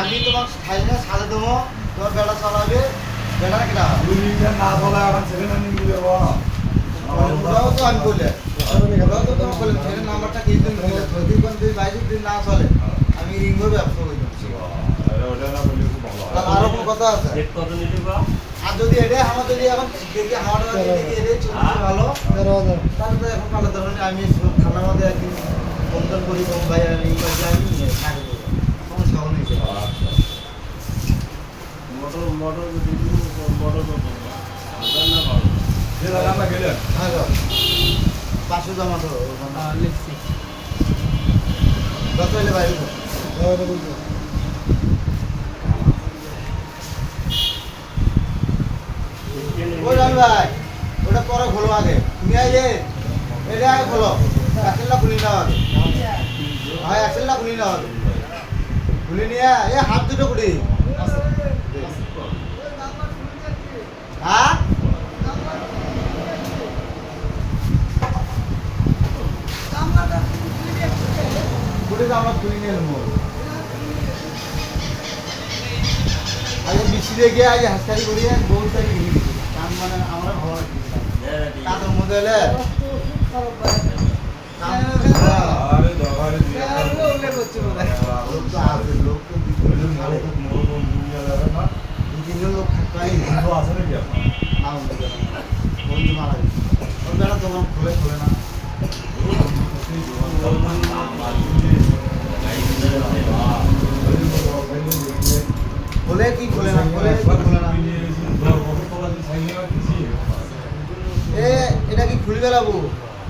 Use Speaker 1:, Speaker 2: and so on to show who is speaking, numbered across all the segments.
Speaker 1: আমি তোমার সাইজে সাজে দেবো তোমার বেলা চালাবে বেলা
Speaker 2: মিনিট না চলে এখন সেকেন্ড হ্যান্ড নিয়ে দেবো
Speaker 1: ওটাও তো আমি বলে ওটাও তো তোমার বলে ছেলের নাম্বারটা কি দিন বলে যদি কোন যদি বাইরে যদি না চলে আমি রিঙ্গো ব্যবসা করে
Speaker 2: না
Speaker 1: আরও কোনো কথা আছে? যদি এটা আমার যদি এখন দেখি আমার দেখি এটা চলছে ভালো তাহলে তো এখন ভালো আমি খানার মধ্যে একদিন টোন করি ভাই আমি এই কাজে আমি থাকে সমস্যা নেই
Speaker 3: মোটর মোটর মোটর।
Speaker 1: পাঁচশো জমা তো কত হলে ভাই ওই ওটা পরে খোলো আগে তুমি যে এটা আগে খোলো অ্যাক্সেলটা খুলি নাও আগে ভাই অ্যাক্সেলটা খুলি নাও আগে খুলি নিয়ে এ হাত দুটো কুড়ি হ্যাঁ তো আমরা খুলি নিয়ে নেব আগে বিছি গিয়ে আগে হাসকারি করিয়ে বহু তারিখ কাম মানে আমরা ভালো মধ্যে এলে খুলে কি খুলে না খুলে খুলে না এ এটা কি খুলি বেলাবো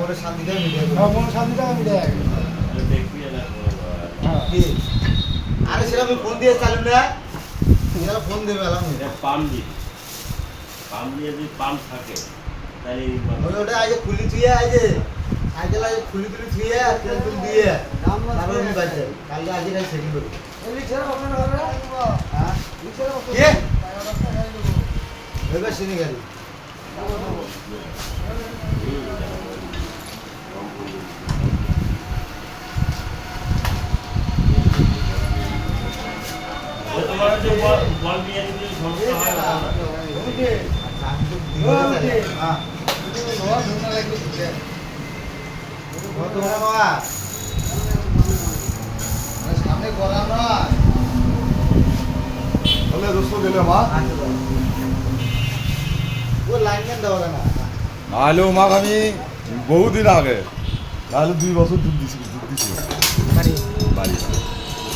Speaker 4: আনছি রে
Speaker 1: মোরে শান্তিতে মিলে
Speaker 3: দেখবি না
Speaker 1: কি? আরে সেটা আমি ফোন দিয়ে চালু না। সেটা ফোন দেবে আলাম
Speaker 3: পাম্প দি পাম্প দিয়ে যদি পাম্প থাকে তাহলে
Speaker 1: ওই ওটা আগে খুলি আইজে সাইকেল আগে খুলি তুলি থুয়ে তেল তুল দিয়ে। তারপর আমি বাইছে কালকে আজকে কাজ সেটি করি হ্যাঁ? কে? ভেবে সামনে গলা নয়
Speaker 2: তাহলে দোস্ত গেলে মা
Speaker 1: ও লাইনম্যান দেওয়া না
Speaker 2: নাহলে মাক আমি বহুদিন আগে নাহলে দুই বছর দুধ দিছি দুধ দিছি। বাড়ি?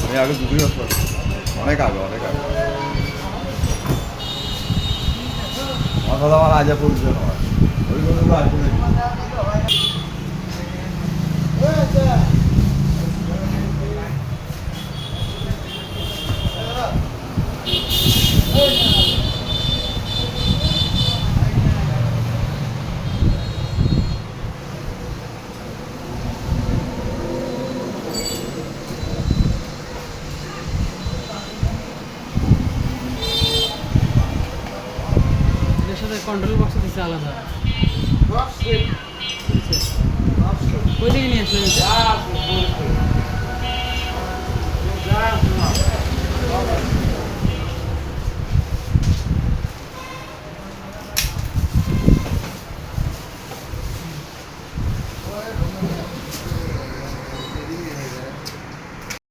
Speaker 2: আমি আগে দুধই বছর অনেক আগে অনেক আগে। কথা আমার আজা পরিচয় নয় ওই জন্য
Speaker 4: কন্ট্রোল বক্স দিচ্ছে আলাদা। ওই থেকে নিয়ে আসলে